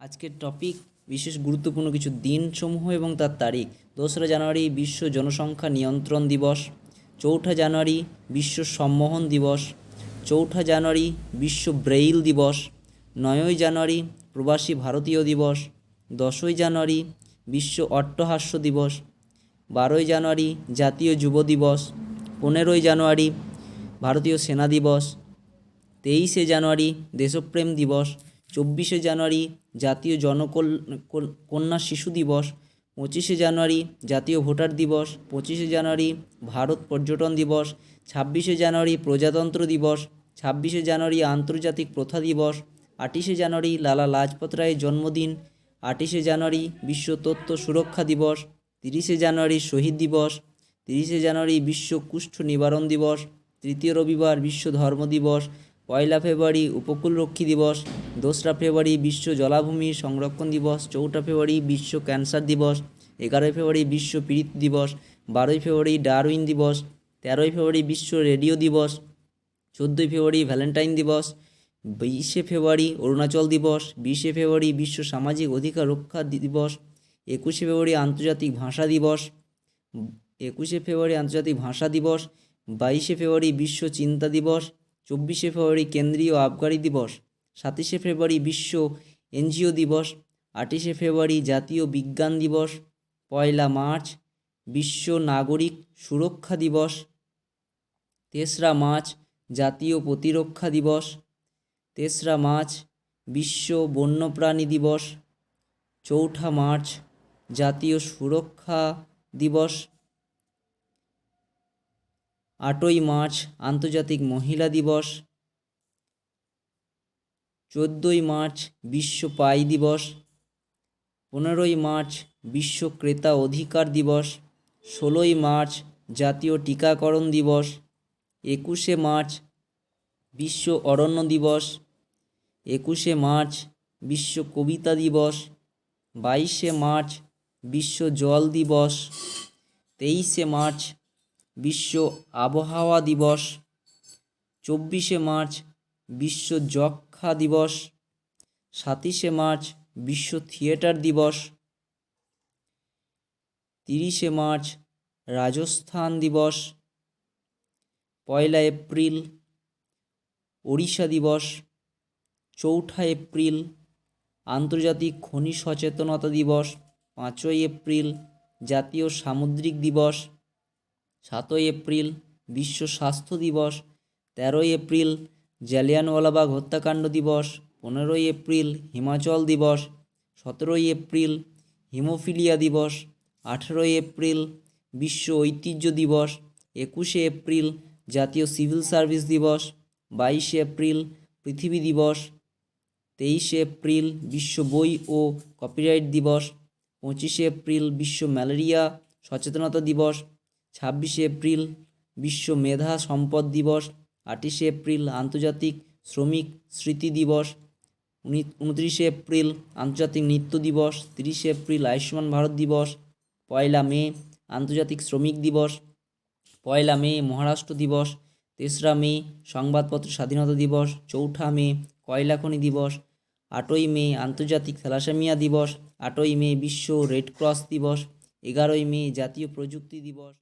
আজকের টপিক বিশেষ গুরুত্বপূর্ণ কিছু দিনসমূহ এবং তার তারিখ। দোসরা জানুয়ারি বিশ্ব জনসংখ্যা নিয়ন্ত্রণ দিবস, চৌঠা জানুয়ারি বিশ্ব সম্মোহন দিবস, চৌঠা জানুয়ারি বিশ্ব ব্রেইল দিবস, নয়ই জানুয়ারি প্রবাসী ভারতীয় দিবস, দশই জানুয়ারি বিশ্ব অট্টহাস্য দিবস, বারোই জানুয়ারি জাতীয় যুব দিবস, পনেরোই জানুয়ারি ভারতীয় সেনা দিবস, তেইশে জানুয়ারি দেশপ্রেম দিবস, চব্বিশে জানুয়ারি জাতীয় জনকল কন্যা শিশু দিবস, পঁচিশে জানুয়ারি জাতীয় ভোটার দিবস, পঁচিশে জানুয়ারি ভারত পর্যটন দিবস, ছাব্বিশে জানুয়ারি প্রজাতন্ত্র দিবস, ছাব্বিশে জানুয়ারি আন্তর্জাতিক প্রথা দিবস, আটিশে জানুয়ারি লালা লাজপত রায়ের জন্মদিন, আটিশে জানুয়ারি বিশ্ব তথ্য সুরক্ষা দিবস, তিরিশে জানুয়ারি শহীদ দিবস, তিরিশে জানুয়ারি বিশ্ব কুষ্ঠ নিবারণ দিবস, তৃতীয় রবিবার বিশ্ব ধর্ম দিবস পয়লা ফেব্রুয়ারি উপকূলরক্ষী দিবস, দোসরা ফেব্রুয়ারি বিশ্ব জলাভূমি সংরক্ষণ দিবস, চৌঠা ফেব্রুয়ারি বিশ্ব ক্যান্সার দিবস, এগারোই ফেব্রুয়ারি বিশ্ব পীড়িত দিবস, বারোই ফেব্রুয়ারি ডারউইন দিবস, তেরোই ফেব্রুয়ারি বিশ্ব রেডিও দিবস, চোদ্দোই ফেব্রুয়ারি ভ্যালেন্টাইন দিবস বিশে ফেব্রুয়ারি অরুণাচল দিবস, বিশে ফেব্রুয়ারি বিশ্ব সামাজিক অধিকার রক্ষা দিবস, একুশে ফেব্রুয়ারি আন্তর্জাতিক ভাষা দিবস, একুশে ফেব্রুয়ারি আন্তর্জাতিক ভাষা দিবস, বাইশে ফেব্রুয়ারি বিশ্ব চিন্তা দিবস চব্বিশে ফেব্রুয়ারি কেন্দ্রীয় আবগারি দিবস, সাতাশে ফেব্রুয়ারি বিশ্ব এনজিও দিবস, আঠাশে ফেব্রুয়ারি জাতীয় বিজ্ঞান দিবস, পয়লা মার্চ বিশ্ব নাগরিক সুরক্ষা দিবস, তেসরা মার্চ জাতীয় প্রতিরক্ষা দিবস, তেসরা মার্চ বিশ্ব বন্যপ্রাণী দিবস, চৌঠা মার্চ জাতীয় সুরক্ষা দিবস আটই মার্চ আন্তর্জাতিক মহিলা দিবস। চোদ্দোই মার্চ বিশ্ব পাই দিবস। পনেরোই মার্চ বিশ্ব ক্রেতা অধিকার দিবস। ষোলোই মার্চ জাতীয় টিকাকরণ দিবস। একুশে মার্চ বিশ্ব অরণ্য দিবস। একুশে মার্চ বিশ্ব কবিতা দিবস। বাইশে মার্চ বিশ্ব জল দিবস। তেইশে মার্চ বিশ্ব আবহাওয়া দিবস, চব্বিশে মার্চ বিশ্ব যক্ষা দিবস, সাতাশে মার্চ বিশ্ব থিয়েটার দিবস, তিরিশে মার্চ রাজস্থান দিবস, পয়লা এপ্রিল ওড়িশা দিবস, চৌঠা এপ্রিল আন্তর্জাতিক খনি সচেতনতা দিবস, পাঁচই এপ্রিল জাতীয় সামুদ্রিক দিবস সাতই এপ্রিল বিশ্ব স্বাস্থ্য দিবস, তেরোই এপ্রিল জালিয়ানওয়ালাবাগ হত্যাকাণ্ড দিবস, পনেরোই এপ্রিল হিমাচল দিবস, সতেরোই এপ্রিল হিমোফিলিয়া দিবস, আঠেরোই এপ্রিল বিশ্ব ঐতিহ্য দিবস, একুশে এপ্রিল জাতীয় সিভিল সার্ভিস দিবস, বাইশে এপ্রিল পৃথিবী দিবস, তেইশে এপ্রিল বিশ্ব বই ও কপিরাইট দিবস, পঁচিশে এপ্রিল বিশ্ব ম্যালেরিয়া সচেতনতা দিবস ছাব্বিশে এপ্রিল বিশ্ব মেধা সম্পদ দিবস আঠাশে এপ্রিল আন্তর্জাতিক শ্রমিক স্মৃতি দিবস, উনি উনত্রিশে এপ্রিল আন্তর্জাতিক নৃত্য দিবস, তিরিশে এপ্রিল আয়ুষ্মান ভারত দিবস, পয়লা মে আন্তর্জাতিক শ্রমিক দিবস, পয়লা মে মহারাষ্ট্র দিবস, তেসরা মে সংবাদপত্র স্বাধীনতা দিবস, চৌঠা মে কয়লা খনি দিবস, আটই মে আন্তর্জাতিক থ্যালাসেমিয়া দিবস, আটই মে বিশ্ব রেড ক্রস দিবস, এগারোই মে জাতীয় প্রযুক্তি দিবস।